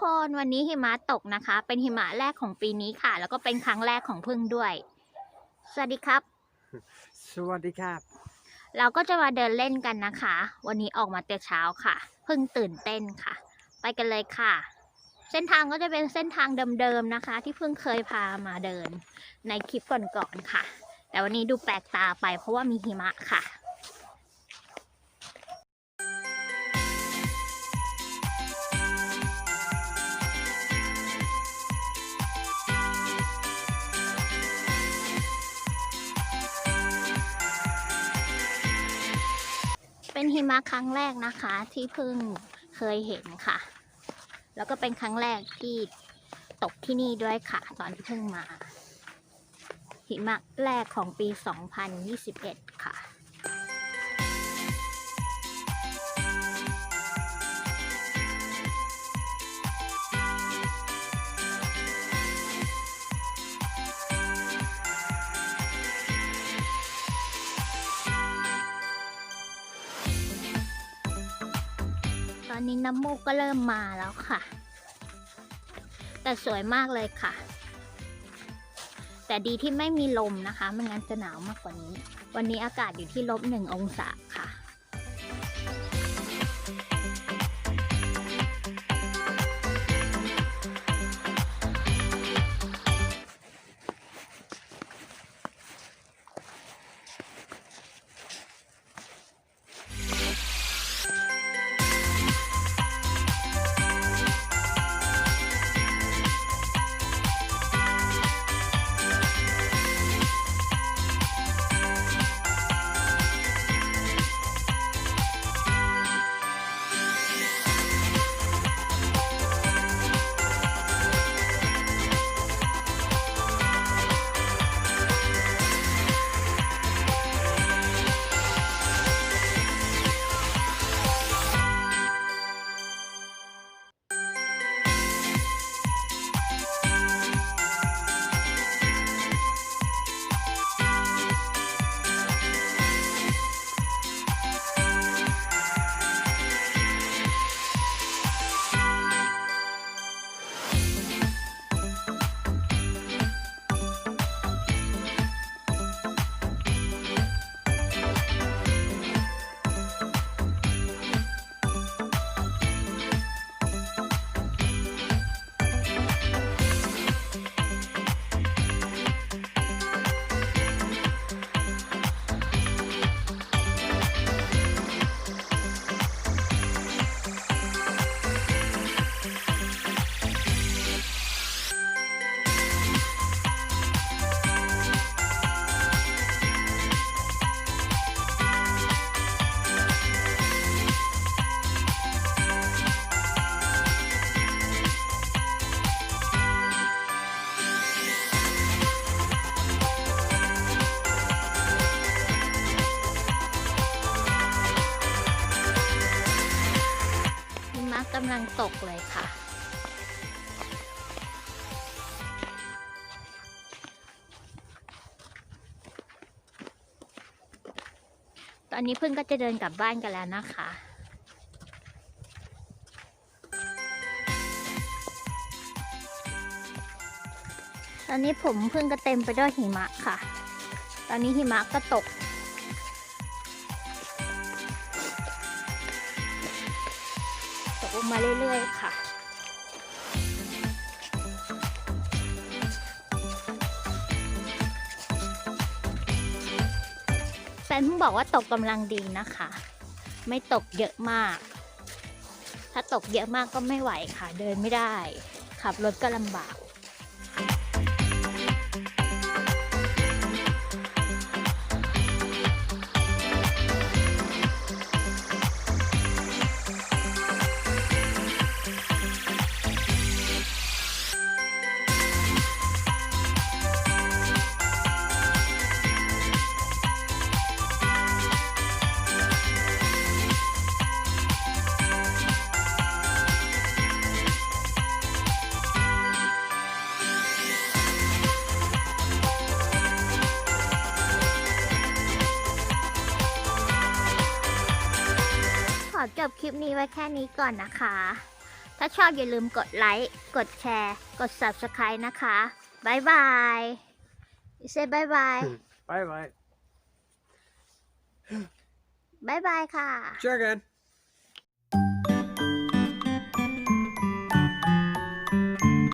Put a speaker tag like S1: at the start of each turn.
S1: คนวันนี้หิมะตกนะคะ เป็นหิมะแรกของปีนี้ค่ะ แล้วก็เป็นครั้งแรกของพึ่งด้วย สวัสดีครับ
S2: สวัสดีครับ
S1: เราก็จะมาเดินเล่นกันนะคะ วันนี้ออกมาแต่เช้าค่ะเพิ่งตื่นเต้นค่ะ ไปกันเลยค่ะ เส้นทางก็จะเป็นเส้นทางเดิมๆนะคะ ที่เพิ่งเคยพามาเดินในคลิปก่อนๆค่ะ แต่วันนี้ดูแปลกตาไปเพราะว่ามีหิมะค่ะ เป็นหิมะครั้งแรกนะคะ ที่เพิ่งเคยเห็นค่ะ แล้วก็เป็นครั้งแรกที่ตกที่นี่ด้วยค่ะ ตอนที่เพิ่งมา หิมะแรกของปี 2021 ค่ะ อนนี้น้ำมูกก็เริ่มมาแล้วค่ะ แต่สวยมากเลยค่ะ แต่ดีที่ไม่มีลมนะคะ ไม่งั้นจะหนาวมากกว่านี้ วันนี้อากาศอยู่ที่ลบหนึ่งองศาค่ะำลังตกเลยค่ะ ตอนนี้เพิ่งก็จะเดินกลับบ้านกันแล้วนะคะตอนนี้ผมเพิ่งก็เต็มไปด้วยหิมะค่ะ ตอนนี้หิมะก็ตก กลงมาเรื่อยๆค่ะ แฟนเพิ่งบอกว่าตกกำลังดีนะคะ ไม่ตกเยอะมาก ถ้าตกเยอะมากก็ไม่ไหวค่ะ เดินไม่ได้ ขับรถก็ลำบาก อจบคลิปนี้ไว้แค่นี้ก่อนนะคะ ถ้าชอบอย่าลืมกดไลค์ กดแชร์ กด subscribe นะคะบายบายเซบายบาย
S2: Bye bye.
S1: บายบายค่ะ
S2: Tja, again.